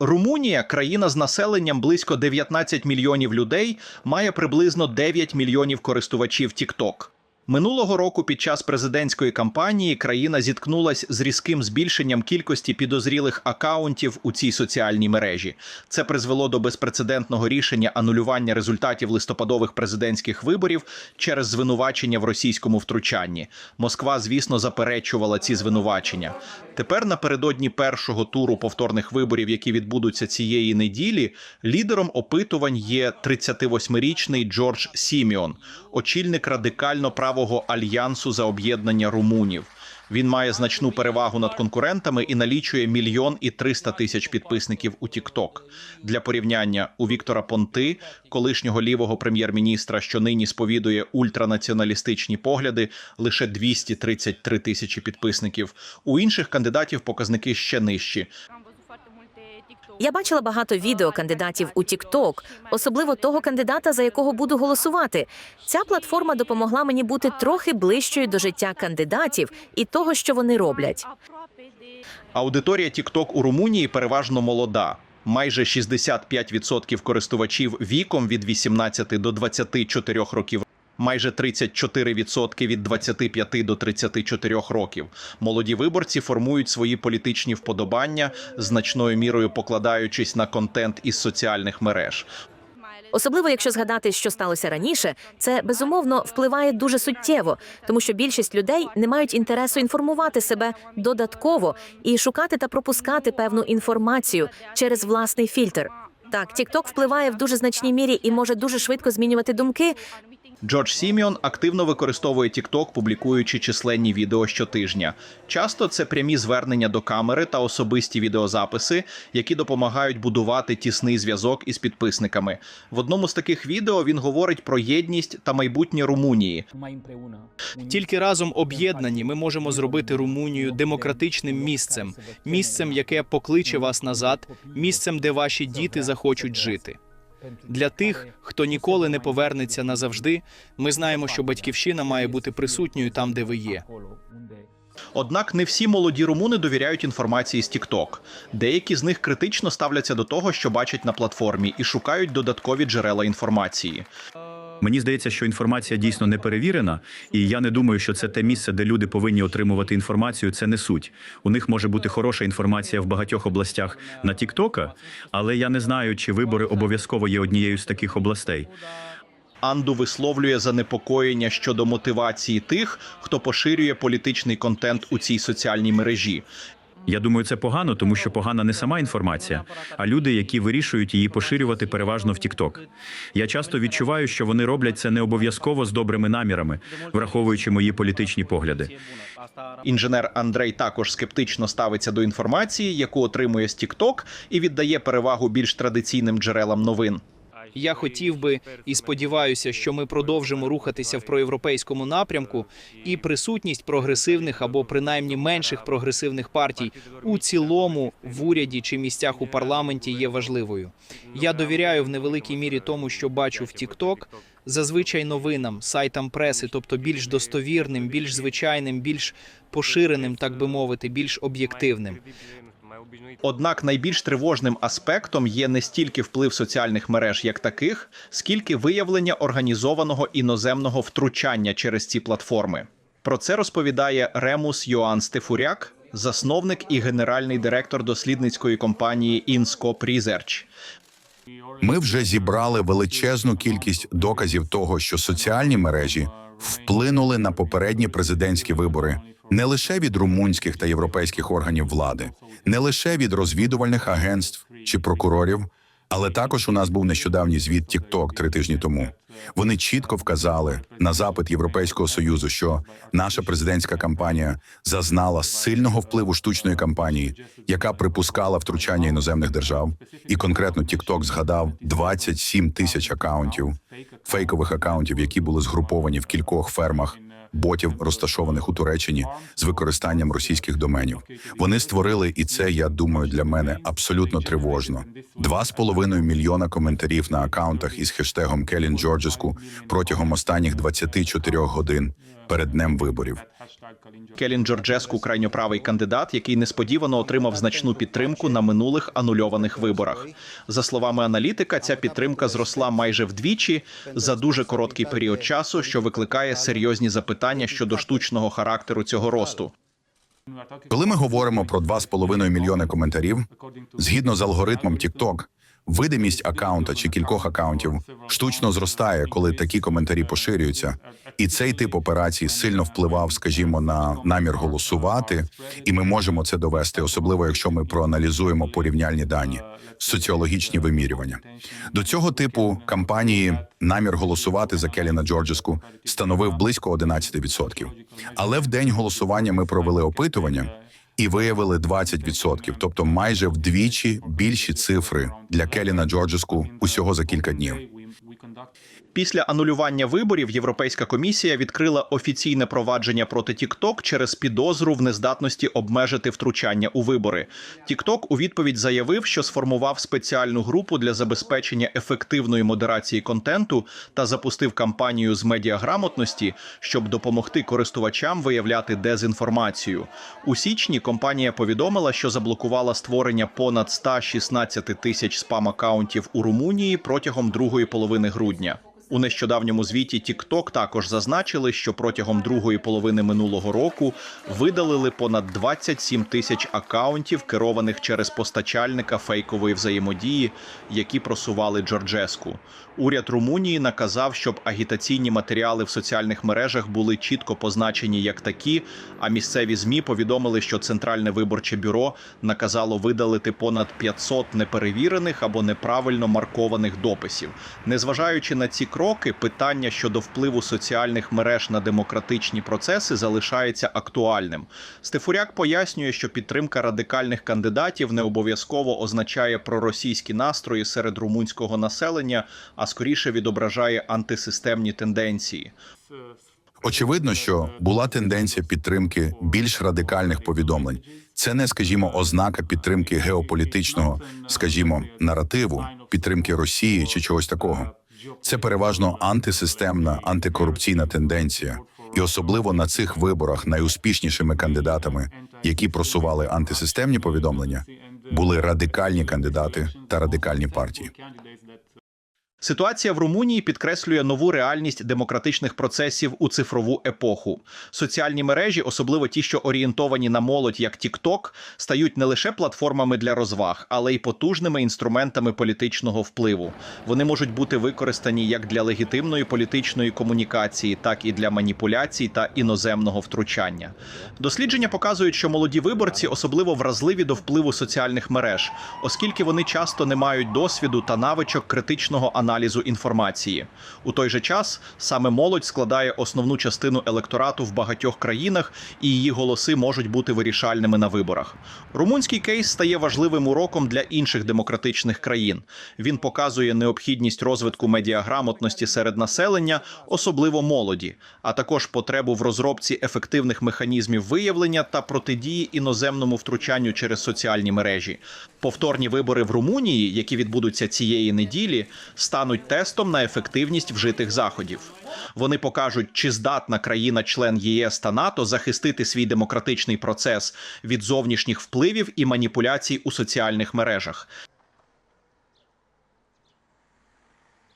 Румунія, країна з населенням близько 19 мільйонів людей, має приблизно 9 мільйонів користувачів TikTok. Минулого року під час президентської кампанії країна зіткнулась з різким збільшенням кількості підозрілих акаунтів у цій соціальній мережі. Це призвело до безпрецедентного рішення анулювання результатів листопадових президентських виборів через звинувачення в російському втручанні. Москва, звісно, заперечувала ці звинувачення. Тепер напередодні першого туру повторних виборів, які відбудуться цієї неділі, лідером опитувань є 38-річний Джордж Сіміон, очільник радикально правого альянсу за об'єднання румунів. Він має значну перевагу над конкурентами і налічує мільйон і 300 тисяч підписників у TikTok. Для порівняння у Віктора Понти, колишнього лівого прем'єр-міністра, що нині сповідує ультранаціоналістичні погляди, лише 233 тисячі підписників. У інших кандидатів показники ще нижчі. Я бачила багато відео кандидатів у TikTok, особливо того кандидата, за якого буду голосувати. Ця платформа допомогла мені бути трохи ближчою до життя кандидатів і того, що вони роблять. Аудиторія TikTok у Румунії переважно молода. Майже 65% користувачів віком від 18 до 24 років. Майже 34% від 25 до 34 років. Молоді виборці формують свої політичні вподобання, значною мірою покладаючись на контент із соціальних мереж. Особливо, якщо згадати, що сталося раніше, це безумовно впливає дуже суттєво, тому що більшість людей не мають інтересу інформувати себе додатково і шукати та пропускати певну інформацію через власний фільтр. Так, TikTok впливає в дуже значній мірі і може дуже швидко змінювати думки. Джордж Сіміон активно використовує TikTok, публікуючи численні відео щотижня. Часто це прямі звернення до камери та особисті відеозаписи, які допомагають будувати тісний зв'язок із підписниками. В одному з таких відео він говорить про єдність та майбутнє Румунії. Тільки разом об'єднані ми можемо зробити Румунію демократичним місцем, місцем, яке покличе вас назад, місцем, де ваші діти захочуть жити. Для тих, хто ніколи не повернеться назавжди, ми знаємо, що батьківщина має бути присутньою там, де ви є. Однак не всі молоді румуни довіряють інформації з TikTok. Деякі з них критично ставляться до того, що бачать на платформі, і шукають додаткові джерела інформації. Мені здається, що інформація дійсно не перевірена, і я не думаю, що це те місце, де люди повинні отримувати інформацію. Це не суть. У них може бути хороша інформація в багатьох областях на Тіктока, але я не знаю, чи вибори обов'язково є однією з таких областей. Анду висловлює занепокоєння щодо мотивації тих, хто поширює політичний контент у цій соціальній мережі. Я думаю, це погано, тому що погана не сама інформація, а люди, які вирішують її поширювати переважно в Тікток. Я часто відчуваю, що вони роблять це не обов'язково з добрими намірами, враховуючи мої політичні погляди. Інженер Андрей також скептично ставиться до інформації, яку отримує з TikTok, і віддає перевагу більш традиційним джерелам новин. Я хотів би і сподіваюся, що ми продовжимо рухатися в проєвропейському напрямку, і присутність прогресивних або принаймні менших прогресивних партій у цілому в уряді чи місцях у парламенті є важливою. Я довіряю в невеликій мірі тому, що бачу в TikTok, зазвичай новинам, сайтам преси, тобто більш достовірним, більш звичайним, більш поширеним, так би мовити, більш об'єктивним. Однак найбільш тривожним аспектом є не стільки вплив соціальних мереж як таких, скільки виявлення організованого іноземного втручання через ці платформи. Про це розповідає Ремус Йоанн Стефуряк, засновник і генеральний директор дослідницької компанії InScope Research. Ми вже зібрали величезну кількість доказів того, що соціальні мережі вплинули на попередні президентські вибори. Не лише від румунських та європейських органів влади, не лише від розвідувальних агентств чи прокурорів, але також у нас був нещодавній звіт TikTok три тижні тому. Вони чітко вказали на запит Європейського союзу, що наша президентська кампанія зазнала сильного впливу штучної кампанії, яка припускала втручання іноземних держав, і конкретно TikTok згадав 27 тисяч акаунтів, фейкових акаунтів, які були згруповані в кількох фермах. Ботів, розташованих у Туреччині, з використанням російських доменів. Вони створили, і це я думаю для мене абсолютно тривожно. Два з половиною мільйона коментарів на акаунтах із хештегом Келін Джорджеску протягом останніх 24 годин. Перед днем виборів. Келін Джорджеску крайньоправий кандидат, який несподівано отримав значну підтримку на минулих анульованих виборах. За словами аналітика, ця підтримка зросла майже вдвічі за дуже короткий період часу, що викликає серйозні запитання щодо штучного характеру цього росту. Коли ми говоримо про 2,5 мільйони коментарів, згідно з алгоритмом TikTok, видимість акаунта чи кількох акаунтів штучно зростає, коли такі коментарі поширюються. І цей тип операцій сильно впливав, скажімо, на намір голосувати, і ми можемо це довести, особливо якщо ми проаналізуємо порівняльні дані, соціологічні вимірювання. До цього типу кампанії намір голосувати за Келіна Джорджеску становив близько 11%. Але в день голосування ми провели опитування і виявили 20%, тобто майже вдвічі більші цифри для Келіна Джорджеску усього за кілька днів. Після анулювання виборів Європейська комісія відкрила офіційне провадження проти TikTok через підозру в нездатності обмежити втручання у вибори. TikTok у відповідь заявив, що сформував спеціальну групу для забезпечення ефективної модерації контенту та запустив кампанію з медіаграмотності, щоб допомогти користувачам виявляти дезінформацію. У січні компанія повідомила, що заблокувала створення понад 116 тисяч спам-акаунтів у Румунії протягом другої половини грудня. У нещодавньому звіті TikTok також зазначили, що протягом другої половини минулого року видалили понад 27 тисяч акаунтів, керованих через постачальника фейкової взаємодії, які просували Джорджеску. Уряд Румунії наказав, щоб агітаційні матеріали в соціальних мережах були чітко позначені як такі. А місцеві змі повідомили, що центральне виборче бюро наказало видалити понад 500 неперевірених або неправильно маркованих дописів. Незважаючи на ці кроки, питання щодо впливу соціальних мереж на демократичні процеси залишається актуальним. Стефуряк пояснює, що підтримка радикальних кандидатів не обов'язково означає проросійські настрої серед румунського населення, а скоріше відображає антисистемні тенденції. Очевидно, що була тенденція підтримки більш радикальних повідомлень. Це не, скажімо, ознака підтримки геополітичного, скажімо, наративу, підтримки Росії чи чогось такого. Це переважно антисистемна, антикорупційна тенденція, і особливо на цих виборах найуспішнішими кандидатами, які просували антисистемні повідомлення, були радикальні кандидати та радикальні партії. Ситуація в Румунії підкреслює нову реальність демократичних процесів у цифрову епоху. Соціальні мережі, особливо ті, що орієнтовані на молодь, як TikTok, стають не лише платформами для розваг, але й потужними інструментами політичного впливу. Вони можуть бути використані як для легітимної політичної комунікації, так і для маніпуляцій та іноземного втручання. Дослідження показують, що молоді виборці особливо вразливі до впливу соціальних мереж, оскільки вони часто не мають досвіду та навичок критичного аналізу інформації. У той же час саме молодь складає основну частину електорату в багатьох країнах, і її голоси можуть бути вирішальними на виборах. Румунський кейс стає важливим уроком для інших демократичних країн. Він показує необхідність розвитку медіаграмотності серед населення, особливо молоді, а також потребу в розробці ефективних механізмів виявлення та протидії іноземному втручанню через соціальні мережі. Повторні вибори в Румунії, які відбудуться цієї неділі, стануть тестом на ефективність вжитих заходів. Вони покажуть, чи здатна країна-член ЄС та НАТО захистити свій демократичний процес від зовнішніх впливів і маніпуляцій у соціальних мережах.